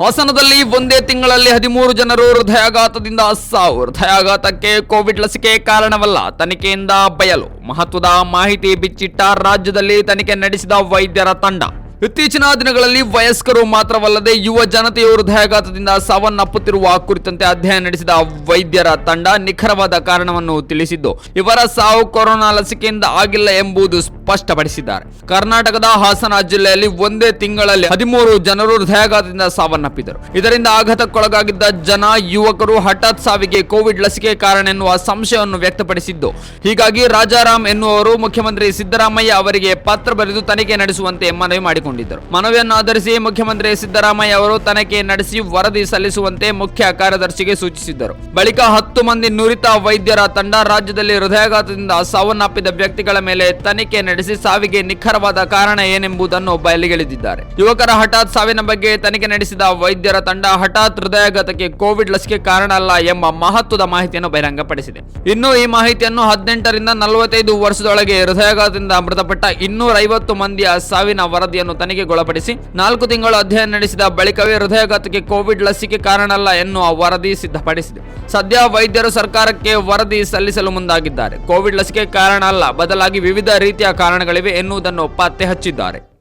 ಹಾಸನದಲ್ಲಿ ಒಂದೇ ತಿಂಗಳಲ್ಲಿ ಹದಿಮೂರು ಜನರು ಹೃದಯಾಘಾತದಿಂದ ಸಾವು. ಹೃದಯಾಘಾತಕ್ಕೆ ಕೋವಿಡ್ ಲಸಿಕೆ ಕಾರಣವಲ್ಲ, ತನಿಖೆಯಿಂದ ಬಯಲು. ಮಹತ್ವದ ಮಾಹಿತಿ ಬಿಚ್ಚಿಟ್ಟ ರಾಜ್ಯದಲ್ಲಿ ತನಿಖೆ ನಡೆಸಿದ ವೈದ್ಯರ ತಂಡ. ಇತ್ತೀಚಿನ ದಿನಗಳಲ್ಲಿ ವಯಸ್ಕರು ಮಾತ್ರವಲ್ಲದೆ ಯುವ ಜನತೆಯು ಹೃದಯಾಘಾತದಿಂದ ಸಾವನ್ನಪ್ಪುತ್ತಿರುವ ಕುರಿತಂತೆ ಅಧ್ಯಯನ ನಡೆಸಿದ ವೈದ್ಯರ ತಂಡ ನಿಖರವಾದ ಕಾರಣವನ್ನು ತಿಳಿಸಿದ್ದು, ಇವರ ಸಾವು ಕೊರೋನಾ ಲಸಿಕೆಯಿಂದ ಆಗಿಲ್ಲ ಎಂಬುದು ಸ್ಪಷ್ಟಪಡಿಸಿದ್ದಾರೆ. ಕರ್ನಾಟಕದ ಹಾಸನ ಜಿಲ್ಲೆಯಲ್ಲಿ ಒಂದೇ ತಿಂಗಳಲ್ಲಿ ಹದಿಮೂರು ಜನರು ಹೃದಯಾಘಾತದಿಂದ ಸಾವನ್ನಪ್ಪಿದರು. ಇದರಿಂದ ಆಘಾತಕ್ಕೊಳಗಾಗಿದ್ದ ಜನ, ಯುವಕರು ಹಠಾತ್ ಸಾವಿಗೆ ಕೋವಿಡ್ ಲಸಿಕೆ ಕಾರಣ ಎನ್ನುವ ಸಂಶಯವನ್ನು ವ್ಯಕ್ತಪಡಿಸಿದ್ದು. ಹೀಗಾಗಿ ರಾಜಾರಾಮ್ ಎನ್ನುವರು ಮುಖ್ಯಮಂತ್ರಿ ಸಿದ್ದರಾಮಯ್ಯ ಅವರಿಗೆ ಪತ್ರ ಬರೆದು ತನಿಖೆ ನಡೆಸುವಂತೆ ಮನವಿ ಮಾಡಿಕೊಂಡಿದ್ದರು. ಮನವಿಯನ್ನು ಆಧರಿಸಿ ಮುಖ್ಯಮಂತ್ರಿ ಸಿದ್ದರಾಮಯ್ಯ ಅವರು ತನಿಖೆ ನಡೆಸಿ ವರದಿ ಸಲ್ಲಿಸುವಂತೆ ಮುಖ್ಯ ಕಾರ್ಯದರ್ಶಿಗೆ ಸೂಚಿಸಿದ್ದರು. ಬಳಿಕ ಹತ್ತು ಮಂದಿ ನುರಿತ ವೈದ್ಯರ ತಂಡ ರಾಜ್ಯದಲ್ಲಿ ಹೃದಯಾಘಾತದಿಂದ ಸಾವನ್ನಪ್ಪಿದ ವ್ಯಕ್ತಿಗಳ ಮೇಲೆ ತನಿಖೆ ನಡೆಸಿ ಸಾವಿಗೆ ನಿಖರವಾದ ಕಾರಣ ಏನೆಂಬುದನ್ನು ಬಯಲಿಗೆಳೆದಿದ್ದಾರೆ. ಯುವಕರ ಹಠಾತ್ ಸಾವಿನ ಬಗ್ಗೆ ತನಿಖೆ ನಡೆಸಿದ ವೈದ್ಯರ ತಂಡ ಹಠಾತ್ ಹೃದಯಾಘಾತಕ್ಕೆ ಕೋವಿಡ್ ಲಸಿಕೆ ಕಾರಣ ಅಲ್ಲ ಎಂಬ ಮಹತ್ವದ ಮಾಹಿತಿಯನ್ನು ಬಹಿರಂಗಪಡಿಸಿದೆ. ಇನ್ನು ಈ ಮಾಹಿತಿಯನ್ನು ಹದಿನೆಂಟರಿಂದ ನಲವತ್ತೈದು ವರ್ಷದೊಳಗೆ ಹೃದಯಾಘಾತದಿಂದ ಮೃತಪಟ್ಟ ಇನ್ನೂರ ಐವತ್ತು ಮಂದಿಯ ಸಾವಿನ ವರದಿಯನ್ನು ತನಿಖೆಗೊಳಪಡಿಸಿ ನಾಲ್ಕು ತಿಂಗಳು ಅಧ್ಯಯನ ನಡೆಸಿದ ಬಳಿಕವೇ ಹೃದಯಾಘಾತಕ್ಕೆ ಕೋವಿಡ್ ಲಸಿಕೆ ಕಾರಣ ಅಲ್ಲ ಎನ್ನುವ ವರದಿ ಸಿದ್ಧಪಡಿಸಿದೆ. ಸದ್ಯ ವೈದ್ಯರು ಸರ್ಕಾರಕ್ಕೆ ವರದಿ ಸಲ್ಲಿಸಲು ಮುಂದಾಗಿದ್ದಾರೆ. ಕೋವಿಡ್ ಲಸಿಕೆ ಕಾರಣ ಅಲ್ಲ, ಬದಲಾಗಿ ವಿವಿಧ ರೀತಿಯ ಕಾರಣಗಳಿವೆ ಎನ್ನುವುದನ್ನು ಪತ್ತೆ ಹಚ್ಚಿದ್ದಾರೆ.